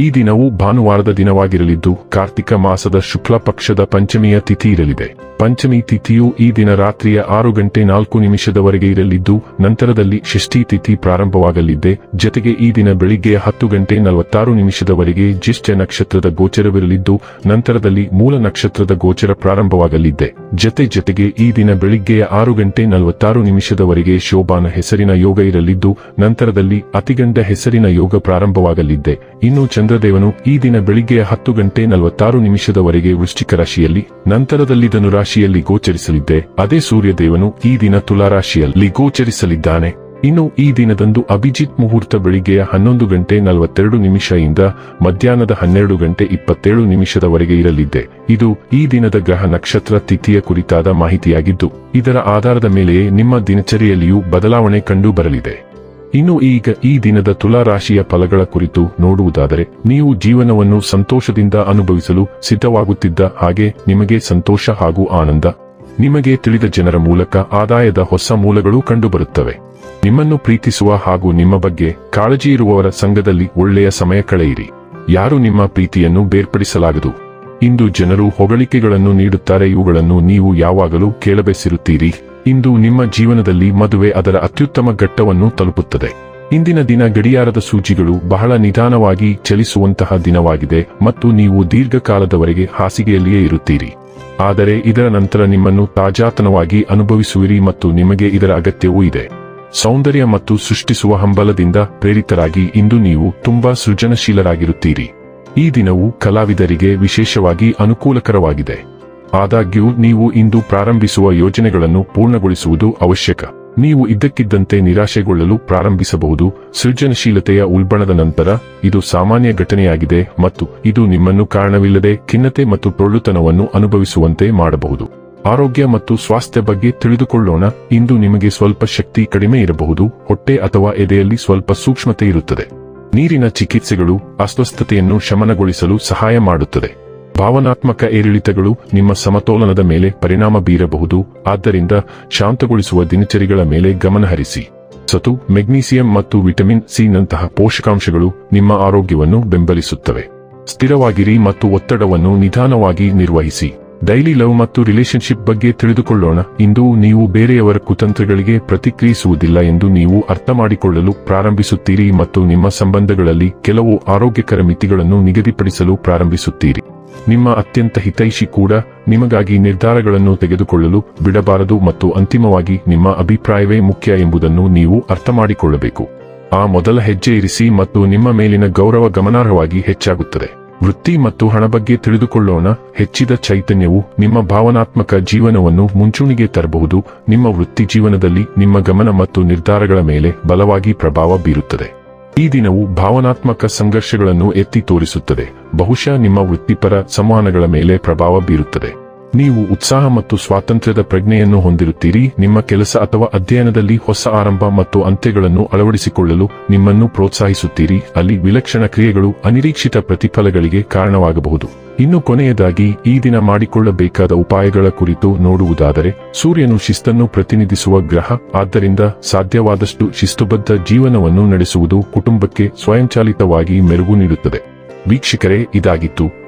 ಈ ದಿನವು ಭಾನುವಾರದ ದಿನವಾಗಿರಲಿದ್ದು, ಕಾರ್ತಿಕ ಮಾಸದ ಶುಕ್ಲ ಪಕ್ಷದ ಪಂಚಮಿಯ ತಿಥಿ ಇರಲಿದೆ. ಪಂಚಮಿ ತಿಥಿಯು ಈ ದಿನ ರಾತ್ರಿಯ ಆರು ಗಂಟೆ ನಾಲ್ಕು ನಿಮಿಷದವರೆಗೆ ಇರಲಿದ್ದು, ನಂತರದಲ್ಲಿ ಷಷ್ಠಿ ತಿಥಿ ಪ್ರಾರಂಭವಾಗಲಿದೆ. ಜತೆಗೆ ಈ ದಿನ ಬೆಳಿಗ್ಗೆ ಹತ್ತು ಗಂಟೆ ನಲವತ್ತಾರು ನಿಮಿಷದವರೆಗೆ ಜ್ಯೇಷ್ಠ ನಕ್ಷತ್ರದ ಗೋಚರವಿರಲಿದ್ದು, ನಂತರದಲ್ಲಿ ಮೂಲ ನಕ್ಷತ್ರದ ಗೋಚರ ಪ್ರಾರಂಭವಾಗಲಿದೆ. ಜತೆ ಜತೆಗೆ ಈ ದಿನ ಬೆಳಿಗ್ಗೆಯ ಆರು ಗಂಟೆ ನಲವತ್ತಾರು ನಿಮಿಷದವರೆಗೆ ಶೋಭಾನ ಹೆಸರಿನ ಯೋಗ ಇರಲಿದ್ದು, ನಂತರದಲ್ಲಿ ಅತಿಗಂಡ ಹೆಸರಿನ ಯೋಗ ಪ್ರಾರಂಭವಾಗಲಿದೆ. ಇನ್ನು ಚಂದ್ರದೇವನು ಈ ದಿನ ಬೆಳಿಗ್ಗೆ ಹತ್ತು ಗಂಟೆ ನಲವತ್ತಾರು ನಿಮಿಷದವರೆಗೆ ವೃಶ್ಚಿಕ ರಾಶಿಯಲ್ಲಿ, ನಂತರದಲ್ಲಿ ಧನುರಾಶಿಯಲ್ಲಿ ಗೋಚರಿಸಲಿದ್ದೆ. ಅದೇ ಸೂರ್ಯದೇವನು ಈ ದಿನ ತುಲಾರಾಶಿಯಲ್ಲಿ ಗೋಚರಿಸಲಿದ್ದಾನೆ. ಇನ್ನು ಈ ದಿನದಂದು ಅಭಿಜಿತ್ ಮುಹೂರ್ತ ಬೆಳಿಗ್ಗೆಯ ಹನ್ನೊಂದು ಗಂಟೆ ನಲವತ್ತೆರಡು ನಿಮಿಷದಿಂದ ಮಧ್ಯಾಹ್ನದ ಹನ್ನೆರಡು ಗಂಟೆ ಇಪ್ಪತ್ತೇಳು ನಿಮಿಷದವರೆಗೆ ಇರಲಿದ್ದೆ. ಇದು ಈ ದಿನದ ಗ್ರಹ ನಕ್ಷತ್ರ ತಿಥಿಯ ಕುರಿತಾದ ಮಾಹಿತಿಯಾಗಿದ್ದು, ಇದರ ಆಧಾರದ ಮೇಲೆಯೇ ನಿಮ್ಮ ದಿನಚರಿಯಲ್ಲಿಯೂ ಬದಲಾವಣೆ ಕಂಡು ಬರಲಿದೆ. ಇನ್ನು ಈಗ ಈ ದಿನದ ತುಲಾ ರಾಶಿಯ ಫಲಗಳ ಕುರಿತು ನೋಡುವುದಾದರೆ, ನೀವು ಜೀವನವನ್ನು ಸಂತೋಷದಿಂದ ಅನುಭವಿಸಲು ಸಿದ್ಧವಾಗುತ್ತಿದ್ದ ಹಾಗೆ ನಿಮಗೆ ಸಂತೋಷ ಹಾಗೂ ಆನಂದ. ನಿಮಗೆ ತಿಳಿದ ಜನರ ಮೂಲಕ ಆದಾಯದ ಹೊಸ ಮೂಲಗಳು ಕಂಡುಬರುತ್ತವೆ. ನಿಮ್ಮನ್ನು ಪ್ರೀತಿಸುವ ಹಾಗೂ ನಿಮ್ಮ ಬಗ್ಗೆ ಕಾಳಜಿ ಇರುವವರ ಸಂಘದಲ್ಲಿ ಒಳ್ಳೆಯ ಸಮಯ ಕಳೆಯಿರಿ. ಯಾರು ನಿಮ್ಮ ಪ್ರೀತಿಯನ್ನು ಬೇರ್ಪಡಿಸಲಾಗದು? ಇಂದು ಜನರು ಹೊಗಳಿಕೆಗಳನ್ನು ನೀಡುತ್ತಾರೆ. ಇವುಗಳನ್ನು ನೀವು ಯಾವಾಗಲೂ ಕೇಳಬೆಸಿರುತ್ತೀರಿ. ಇಂದು ನಿಮ್ಮ ಜೀವನದಲ್ಲಿ ಮದುವೆ ಅದರ ಅತ್ಯುತ್ತಮ ಘಟ್ಟವನ್ನು ತಲುಪುತ್ತದೆ. ಇಂದಿನ ದಿನ ಗಡಿಯಾರದ ಸೂಚಿಗಳು ಬಹಳ ನಿಧಾನವಾಗಿ ಚಲಿಸುವಂತಹ ದಿನವಾಗಿದೆ ಮತ್ತು ನೀವು ದೀರ್ಘಕಾಲದವರೆಗೆ ಹಾಸಿಗೆಯಲ್ಲಿಯೇ ಇರುತ್ತೀರಿ. ಆದರೆ ಇದರ ನಂತರ ನಿಮ್ಮನ್ನು ತಾಜಾತನವಾಗಿ ಅನುಭವಿಸುವಿರಿ ಮತ್ತು ನಿಮಗೆ ಇದರ ಅಗತ್ಯವೂ ಇದೆ. ಸೌಂದರ್ಯ ಮತ್ತು ಸೃಷ್ಟಿಸುವ ಹಂಬಲದಿಂದ ಪ್ರೇರಿತರಾಗಿ ಇಂದು ನೀವು ತುಂಬಾ ಸೃಜನಶೀಲರಾಗಿರುತ್ತೀರಿ. ಈ ದಿನವು ಕಲಾವಿದರಿಗೆ ವಿಶೇಷವಾಗಿ ಅನುಕೂಲಕರವಾಗಿದೆ. ಆದಾಗ್ಯೂ, ನೀವು ಇಂದು ಪ್ರಾರಂಭಿಸುವ ಯೋಜನೆಗಳನ್ನು ಪೂರ್ಣಗೊಳಿಸುವುದು ಅವಶ್ಯಕ. ನೀವು ಇದ್ದಕ್ಕಿದ್ದಂತೆ ನಿರಾಶೆಗೊಳ್ಳಲು ಪ್ರಾರಂಭಿಸಬಹುದು. ಸೃಜನಶೀಲತೆಯ ಉಲ್ಬಣದ ನಂತರ, ಇದು ಸಾಮಾನ್ಯ ಘಟನೆಯಾಗಿದೆ ಮತ್ತು ಇದು ನಿಮ್ಮನ್ನು ಕಾರಣವಿಲ್ಲದೆ ಖಿನ್ನತೆ ಮತ್ತು ಟೊಳ್ಳುತನವನ್ನು ಅನುಭವಿಸುವಂತೆ ಮಾಡಬಹುದು. ಆರೋಗ್ಯ ಮತ್ತು ಸ್ವಾಸ್ಥ್ಯ ಬಗ್ಗೆ ತಿಳಿದುಕೊಳ್ಳೋಣ. ಇಂದು ನಿಮಗೆ ಸ್ವಲ್ಪ ಶಕ್ತಿ ಕಡಿಮೆ ಇರಬಹುದು. ಹೊಟ್ಟೆ ಅಥವಾ ಎದೆಯಲ್ಲಿ ಸ್ವಲ್ಪ ಸೂಕ್ಷ್ಮತೆ ಇರುತ್ತದೆ. ನೀರಿನ ಚಿಕಿತ್ಸೆಗಳು ಅಸ್ವಸ್ಥತೆಯನ್ನು ಶಮನಗೊಳಿಸಲು ಸಹಾಯ ಮಾಡುತ್ತದೆ. ಭಾವನಾತ್ಮಕ ಏರಿಳಿತಗಳು ನಿಮ್ಮ ಸಮತೋಲನದ ಮೇಲೆ ಪರಿಣಾಮ ಬೀರಬಹುದು. ಆದ್ದರಿಂದ ಶಾಂತಗೊಳಿಸುವ ದಿನಚರಿಗಳ ಮೇಲೆ ಗಮನಹರಿಸಿ ಸತು ಮೆಗ್ನೀಸಿಯಂ ಮತ್ತು ವಿಟಮಿನ್ ಸಿ ನಂತಹ ಪೋಷಕಾಂಶಗಳು ನಿಮ್ಮ ಆರೋಗ್ಯವನ್ನು ಬೆಂಬಲಿಸುತ್ತವೆ. ಸ್ಥಿರವಾಗಿರಿ ಮತ್ತು ಒತ್ತಡವನ್ನು ನಿಧಾನವಾಗಿ ನಿರ್ವಹಿಸಿ. ಡೈಲಿ ಲವ್ ಮತ್ತು ರಿಲೇಶನ್ಶಿಪ್ ಬಗ್ಗೆ ತಿಳಿದುಕೊಳ್ಳೋಣ. ಇಂದು ನೀವು ಬೇರೆಯವರ ಕುತಂತ್ರಗಳಿಗೆ ಪ್ರತಿಕ್ರಿಯಿಸುವುದಿಲ್ಲ ಎಂದು ನೀವು ಅರ್ಥ ಮಾಡಿಕೊಳ್ಳಲು ಪ್ರಾರಂಭಿಸುತ್ತೀರಿ ಮತ್ತು ನಿಮ್ಮ ಸಂಬಂಧಗಳಲ್ಲಿ ಕೆಲವು ಆರೋಗ್ಯಕರ ಮಿತಿಗಳನ್ನು ನಿಗದಿಪಡಿಸಲು ಪ್ರಾರಂಭಿಸುತ್ತೀರಿ. ನಿಮ್ಮ ಅತ್ಯಂತ ಹಿತೈಷಿ ಕೂಡ ನಿಮಗಾಗಿ ನಿರ್ಧಾರಗಳನ್ನು ತೆಗೆದುಕೊಳ್ಳಲು ಬಿಡಬಾರದು ಮತ್ತು ಅಂತಿಮವಾಗಿ ನಿಮ್ಮ ಅಭಿಪ್ರಾಯವೇ ಮುಖ್ಯ ಎಂಬುದನ್ನು ನೀವು ಅರ್ಥ ಮಾಡಿಕೊಳ್ಳಬೇಕು ಆ ಮೊದಲ ಹೆಜ್ಜೆ ಇರಿಸಿ ಮತ್ತು ನಿಮ್ಮ ಮೇಲಿನ ಗೌರವ ಗಮನಾರ್ಹವಾಗಿ ಹೆಚ್ಚಾಗುತ್ತದೆ. ವೃತ್ತಿ ಮತ್ತು ಹಣ ಬಗ್ಗೆ ತಿಳಿದುಕೊಳ್ಳೋಣ. ಹೆಚ್ಚಿದ ಚೈತನ್ಯವು ನಿಮ್ಮ ಭಾವನಾತ್ಮಕ ಜೀವನವನ್ನು ಮುಂಚೂಣಿಗೆ ತರಬಹುದು. ನಿಮ್ಮ ವೃತ್ತಿ ಜೀವನದಲ್ಲಿ ನಿಮ್ಮ ಗಮನ ಮತ್ತು ನಿರ್ಧಾರಗಳ ಮೇಲೆ ಬಲವಾಗಿ ಪ್ರಭಾವ ಬೀರುತ್ತದೆ. ಈ ದಿನವು ಭಾವನಾತ್ಮಕ ಸಂಘರ್ಷಗಳನ್ನು ಎತ್ತಿ ತೋರಿಸುತ್ತದೆ. ಬಹುಶಃ ನಿಮ್ಮ ವೃತ್ತಿಪರ ಸಂವಹನಗಳ ಮೇಲೆ ಪ್ರಭಾವ ಬೀರುತ್ತದೆ. ನೀವು ಉತ್ಸಾಹ ಮತ್ತು ಸ್ವಾತಂತ್ರ್ಯದ ಪ್ರಜ್ಞೆಯನ್ನು ಹೊಂದಿರುತ್ತೀರಿ. ನಿಮ್ಮ ಕೆಲಸ ಅಥವಾ ಅಧ್ಯಯನದಲ್ಲಿ ಹೊಸ ಆರಂಭ ಮತ್ತು ಅಂತ್ಯಗಳನ್ನು ಅಳವಡಿಸಿಕೊಳ್ಳಲು ನಿಮ್ಮನ್ನು ಪ್ರೋತ್ಸಾಹಿಸುತ್ತೀರಿ. ಅಲ್ಲಿ ವಿಲಕ್ಷಣ ಕ್ರಿಯೆಗಳು ಅನಿರೀಕ್ಷಿತ ಪ್ರತಿಫಲಗಳಿಗೆ ಕಾರಣವಾಗಬಹುದು. ಇನ್ನು ಕೊನೆಯದಾಗಿ, ಈ ದಿನ ಮಾಡಿಕೊಳ್ಳಬೇಕಾದ ಉಪಾಯಗಳ ಕುರಿತು ನೋಡುವುದಾದರೆ, ಸೂರ್ಯನು ಶಿಸ್ತನ್ನು ಪ್ರತಿನಿಧಿಸುವ ಗ್ರಹ, ಆದ್ದರಿಂದ ಸಾಧ್ಯವಾದಷ್ಟು ಶಿಸ್ತುಬದ್ಧ ಜೀವನವನ್ನು ನಡೆಸುವುದು ಕುಟುಂಬಕ್ಕೆ ಸ್ವಯಂಚಾಲಿತವಾಗಿ ಮೆರುಗು ನೀಡುತ್ತದೆ. ವೀಕ್ಷಕರೇ, ಇದಾಗಿತ್ತು.